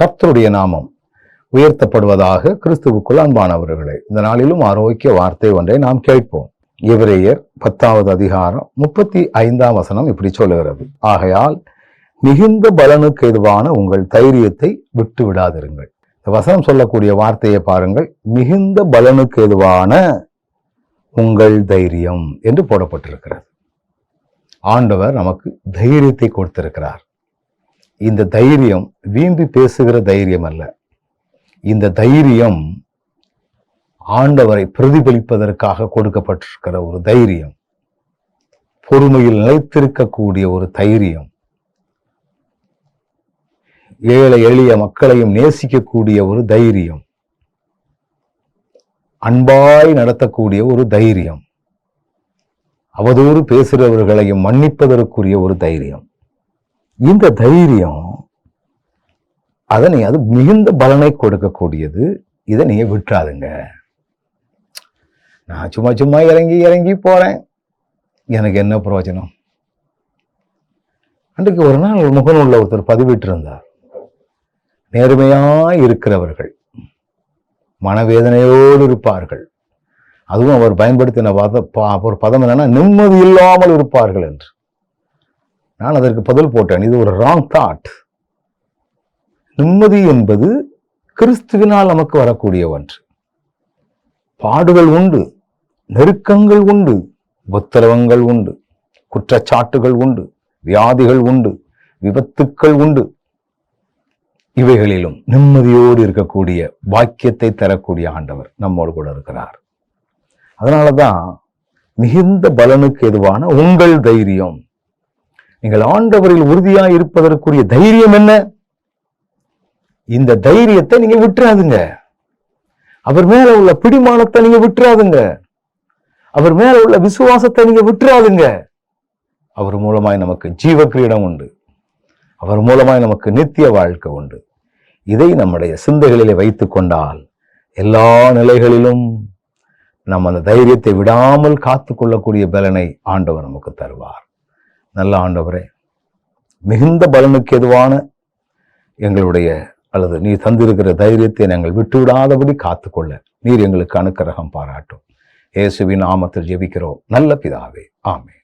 கர்த்தருடைய நாமம் உயர்த்தப்படுவதாக கிறிஸ்துவுக்குள் அன்பானவர்களே இந்த நாளிலும் ஆரோக்கிய வார்த்தை ஒன்றை நாம் கேட்போம். எவரேயர் பத்தாவது அதிகாரம் முப்பத்தி ஐந்தாம் வசனம் இப்படி சொல்லுகிறது. ஆகையால் மிகுந்த பலனுக்கு எதுவான உங்கள் தைரியத்தை விட்டு விடாதிருங்கள். இந்த வசனம் சொல்லக்கூடிய வார்த்தையை பாருங்கள். மிகுந்த பலனுக்கு எதுவான உங்கள் தைரியம் என்று போடப்பட்டிருக்கிறது. ஆண்டவர் நமக்கு தைரியத்தை கொடுத்திருக்கிறார். இந்த தைரியம் வீம்பி பேசுகிற தைரியம் அல்ல. இந்த தைரியம் ஆண்டவரை பிரதிபலிப்பதற்காக கொடுக்கப்பட்டிருக்கிற ஒரு தைரியம். பொறுமையில் நிலைத்திருக்கக்கூடிய ஒரு தைரியம். ஏழை எளிய மக்களையும் நேசிக்கக்கூடிய ஒரு தைரியம். அன்பாய் நடத்தக்கூடிய ஒரு தைரியம். அவதூறு பேசுகிறவர்களையும் மன்னிப்பதற்குரிய ஒரு தைரியம். இந்த தைரியம் அதனை அது மிகுந்த பலனை கொடுக்கக்கூடியது. இதை நீங்க விட்டுறாதுங்க. நான் சும்மா சும்மா இறங்கி இறங்கி போறேன். எனக்கு என்ன பிரயோஜனம்? அன்றைக்கு ஒரு நாள் முகநூல்ல ஒருத்தர் பதிவிட்டிருந்தார். நேர்மையாக இருக்கிறவர்கள் மனவேதனையோடு இருப்பார்கள். அதுவும் அவர் பயன்படுத்தின பத ஒரு பதம் என்னன்னா நிம்மதி இல்லாமல் இருப்பார்கள் என்று. நான் அதற்கு பதில் போட்டேன். இது ஒரு ராங் தாட் நிம்மதி என்பது கிறிஸ்துவினால் நமக்கு வரக்கூடிய ஒன்று. பாடுகள் உண்டு நெருக்கங்கள் உண்டு உபத்திரவங்கள் உண்டு குற்றச்சாட்டுகள் உண்டு வியாதிகள் உண்டு விபத்துக்கள் உண்டு. இவைகளிலும் நிம்மதியோடு இருக்கக்கூடிய பாக்கியத்தை தரக்கூடிய ஆண்டவர் நம்மோடு கூட இருக்கிறார். அதனாலதான் மிகுந்த பலனுக்கு எதுவான உங்கள் தைரியம் நீங்கள் ஆண்டவரில் உறுதியாய் இருப்பதற்குரிய தைரியம் என்ன? இந்த தைரியத்தை நீங்க விட்டுறாதுங்க. அவர் மேல உள்ள பிடிமானத்தை நீங்க விட்டுறாதுங்க. அவர் மேல உள்ள விசுவாசத்தை நீங்க விட்டுறாதுங்க. அவர் மூலமாய் நமக்கு ஜீவ கிரீடம் உண்டு. அவர் மூலமாய் நமக்கு நித்திய வாழ்க்கை உண்டு. இதை நம்முடைய சிந்தைகளிலே வைத்து கொண்டால் எல்லா நிலைகளிலும் நம்ம அந்த தைரியத்தை விடாமல் காத்து கொள்ளக்கூடிய பலனை ஆண்டவர் நமக்கு தருவார். நல்ல ஆண்டவரே மிகுந்த பலனுக்கு எதுவான எங்களுடைய அல்லது நீ தந்திருக்கிற தைரியத்தை நாங்கள் விட்டுவிடாதபடி காத்துக்கொள்ள நீர் எங்களுக்கு அனுக்கிரகம் பாராட்டும். இயேசுவின் நாமத்தில் ஜெபிக்கிறோம். நல்ல பிதாவே. ஆமே